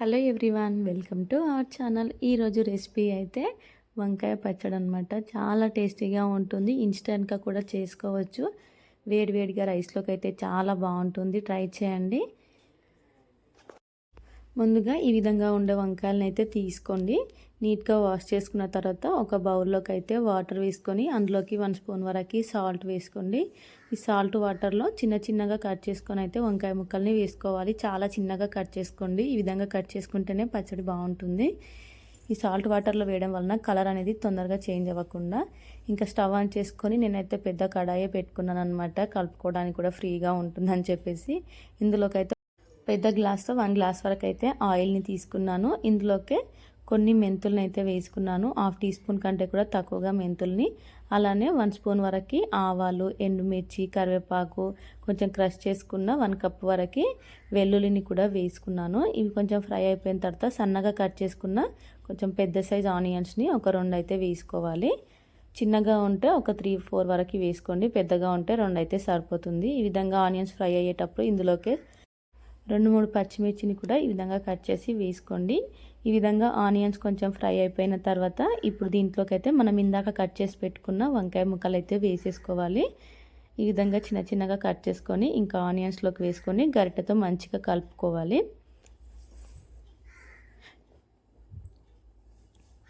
Hello everyone welcome to our channel. ఈరోజు recipe అయితే వంకాయ పచ్చడి అనమాట చాలా టేస్టీగా ఉంటుంది. ఇన్స్టెంట్గా కూడా చేసుకోవచ్చు. వేడివేడిగా రైస్లోకి అయితే చాలా బాగుంటుంది. ట్రై చేయండి. ముందుగా ఈ విధంగా ఉండే వంకాయలను అయితే తీసుకోండి. నీట్గా వాష్ చేసుకున్న తర్వాత ఒక బౌల్లోకి అయితే వాటర్ వేసుకొని అందులోకి వన్ స్పూన్ వరకు సాల్ట్ వేసుకోండి. ఈ సాల్ట్ వాటర్లో చిన్న చిన్నగా కట్ చేసుకొని అయితే వంకాయ ముక్కల్ని వేసుకోవాలి. చాలా చిన్నగా కట్ చేసుకోండి. ఈ విధంగా కట్ చేసుకుంటేనే పచ్చడి బాగుంటుంది. ఈ సాల్ట్ వాటర్లో వేయడం వలన కలర్ అనేది తొందరగా చేంజ్ అవ్వకుండా ఇంకా స్టవ్ ఆన్ చేసుకొని నేనైతే పెద్ద కడాయే పెట్టుకున్నాను అనమాట కలుపుకోవడానికి కూడా ఫ్రీగా ఉంటుందని చెప్పేసి ఇందులోకి అయితే పెద్ద గ్లాస్తో వన్ గ్లాస్ వరకు అయితే ఆయిల్ని తీసుకున్నాను. ఇందులోకి కొన్ని మెంతులను అయితే వేసుకున్నాను. హాఫ్ టీ స్పూన్ కంటే కూడా తక్కువగా మెంతుల్ని. అలానే వన్ స్పూన్ వరకు ఆవాలు ఎండుమిర్చి కరివేపాకు కొంచెం క్రష్ చేసుకున్న వన్ కప్ వరకు వెల్లుల్లిని కూడా వేసుకున్నాను. ఇవి కొంచెం ఫ్రై అయిపోయిన తర్వాత సన్నగా కట్ చేసుకున్న కొంచెం పెద్ద సైజ్ ఆనియన్స్ని ఒక రెండు అయితే వేసుకోవాలి. చిన్నగా ఉంటే ఒక త్రీ ఫోర్ వరకు వేసుకోండి. పెద్దగా ఉంటే రెండు అయితే సరిపోతుంది. ఈ విధంగా ఆనియన్స్ ఫ్రై అయ్యేటప్పుడు ఇందులోకి రెండు మూడు పచ్చిమిర్చిని కూడా ఈ విధంగా కట్ చేసి వేసుకోండి. ఈ విధంగా ఆనియన్స్ కొంచెం ఫ్రై అయిపోయిన తర్వాత ఇప్పుడు దీంట్లోకి అయితే మనం ఇందాక కట్ చేసి పెట్టుకున్న వంకాయ ముక్కలు అయితే వేసేసుకోవాలి. ఈ విధంగా చిన్న చిన్నగా కట్ చేసుకొని ఇంకా ఆనియన్స్లోకి వేసుకొని గరిటెతో మంచిగా కలుపుకోవాలి.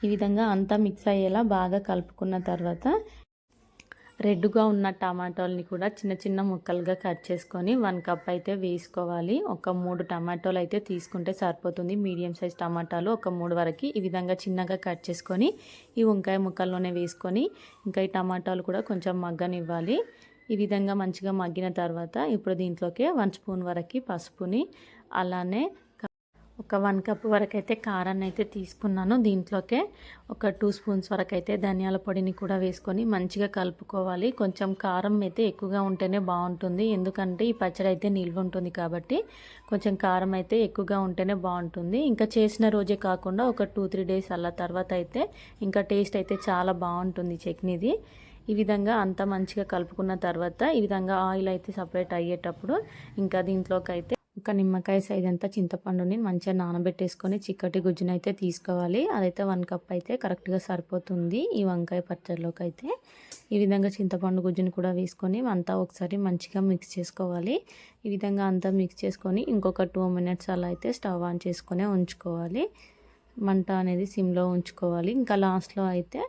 ఈ విధంగా అంతా మిక్స్ అయ్యేలా బాగా కలుపుకున్న తర్వాత రెడ్గా ఉన్న టమాటోల్ని కూడా చిన్న చిన్న ముక్కలుగా కట్ చేసుకొని వన్ కప్ అయితే వేసుకోవాలి. ఒక మూడు టమాటోలు అయితే తీసుకుంటే సరిపోతుంది. మీడియం సైజ్ టమాటాలు ఒక మూడు వరకు ఈ విధంగా చిన్నగా కట్ చేసుకొని ఈ వంకాయ ముక్కల్లోనే వేసుకొని ఇంకా ఈ టమాటాలు కూడా కొంచెం మగ్గనివ్వాలి. ఈ విధంగా మంచిగా మగ్గిన తర్వాత ఇప్పుడు దీంట్లోకి వన్ స్పూన్ వరకు పసుపుని అలానే ఒక వన్ కప్ వరకు అయితే కారాన్ని అయితే తీసుకున్నాను దీంట్లోకే. ఒక టూ స్పూన్స్ వరకు అయితే ధనియాల పొడిని కూడా వేసుకొని మంచిగా కలుపుకోవాలి. కొంచెం కారం అయితే ఎక్కువగా ఉంటేనే బాగుంటుంది. ఎందుకంటే ఈ పచ్చడి అయితే నిల్వ ఉంటుంది కాబట్టి కొంచెం కారం అయితే ఎక్కువగా ఉంటేనే బాగుంటుంది. ఇంకా చేసిన రోజే కాకుండా ఒక టూ త్రీ డేస్ అలా తర్వాత అయితే ఇంకా టేస్ట్ అయితే చాలా బాగుంటుంది చట్నీది. ఈ విధంగా అంతా మంచిగా కలుపుకున్న తర్వాత ఈ విధంగా ఆయిల్ అయితే సపరేట్ అయ్యేటప్పుడు ఇంకా దీంట్లోకి అయితే ఒక నిమ్మకాయ సైజ్ అంతా చింతపండుని మంచిగా నానబెట్టేసుకొని చిక్కటి గుజ్జునైతే అయితే తీసుకోవాలి. అదైతే వన్ కప్ అయితే కరెక్ట్గా సరిపోతుంది ఈ వంకాయ పచ్చడిలోకి అయితే ఈ విధంగా చింతపండు గుజ్జుని కూడా వేసుకొని అంతా ఒకసారి మంచిగా మిక్స్ చేసుకోవాలి. ఈ విధంగా అంతా మిక్స్ చేసుకొని ఇంకొక టూ మినిట్స్ అలా అయితే స్టవ్ ఆన్ చేసుకునే ఉంచుకోవాలి. మంట అనేది సిమ్లో ఉంచుకోవాలి. ఇంకా లాస్ట్లో అయితే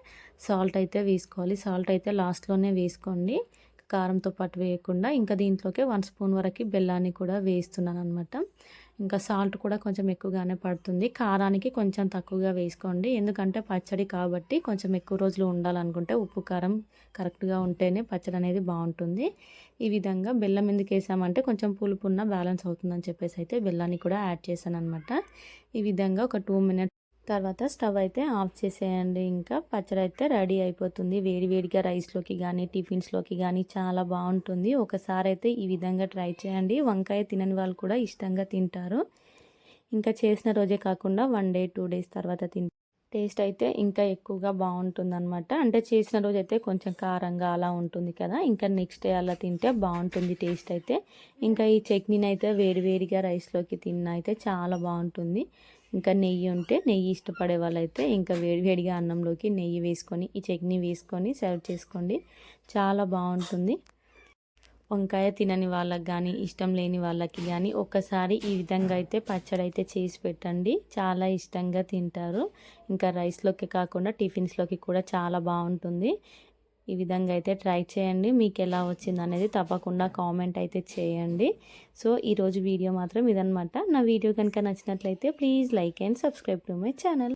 సాల్ట్ అయితే వేసుకోవాలి. సాల్ట్ అయితే లాస్ట్లోనే వేసుకోండి. కారంతో పాటు వేయకుండా ఇంకా దీంట్లోకి వన్ స్పూన్ వరకు బెల్లాన్ని కూడా వేస్తున్నాను అనమాట ఇంకా సాల్ట్ కూడా కొంచెం ఎక్కువగానే పడుతుంది. కారానికి కొంచెం తక్కువగా వేసుకోండి. ఎందుకంటే పచ్చడి కాబట్టి కొంచెం ఎక్కువ రోజులు ఉండాలనుకుంటే ఉప్పు కారం కరెక్ట్గా ఉంటేనే పచ్చడి అనేది బాగుంటుంది. ఈ విధంగా బెల్లం ఎందుకు వేసామంటే కొంచెం పులుపు ఉన్న బ్యాలెన్స్ అవుతుందని చెప్పేసి అయితే బెల్లాన్ని కూడా యాడ్ చేశాను అనమాట ఈ విధంగా ఒక టూ మినిట్స్ తర్వాత స్టవ్ అయితే ఆఫ్ చేసేయండి. ఇంకా పచ్చడి అయితే రెడీ అయిపోతుంది. వేడివేడిగా రైస్లోకి కానీ టిఫిన్స్లోకి కానీ చాలా బాగుంటుంది. ఒకసారి అయితే ఈ విధంగా ట్రై చేయండి. వంకాయ తినని వాళ్ళు కూడా ఇష్టంగా తింటారు. ఇంకా చేసిన రోజే కాకుండా వన్ డే టూ డేస్ తర్వాత తింటారు టేస్ట్ అయితే ఇంకా ఎక్కువగా బాగుంటుంది అనమాట అంటే చేసిన రోజు అయితే కొంచెం కారంగా అలా ఉంటుంది కదా ఇంకా నెక్స్ట్ డే అలా తింటే బాగుంటుంది టేస్ట్ అయితే. ఇంకా ఈ చట్నీని అయితే వేడివేడిగా రైస్లోకి తిన్న అయితే చాలా బాగుంటుంది. ఇంకా నెయ్యి ఉంటే నెయ్యి ఇష్టపడే వాళ్ళైతే ఇంకా వేడివేడిగా అన్నంలోకి నెయ్యి వేసుకొని ఈ చట్నీ వేసుకొని సర్వ్ చేసుకోండి. చాలా బాగుంటుంది. వంకాయ తినని వాళ్ళకి కానీ ఇష్టం లేని వాళ్ళకి కానీ ఒక్కసారి ఈ విధంగా అయితే పచ్చడి అయితే చేసి పెట్టండి. చాలా ఇష్టంగా తింటారు. ఇంకా రైస్లోకి కాకుండా టిఫిన్స్లోకి కూడా చాలా బాగుంటుంది. ఈ విధంగా అయితే ట్రై చేయండి. మీకు ఎలా వచ్చింది అనేది తప్పకుండా కామెంట్ అయితే చేయండి. సో ఈరోజు వీడియో మాత్రం ఇదనమాట నా వీడియో కనుక నచ్చినట్లయితే please like and subscribe to my channel.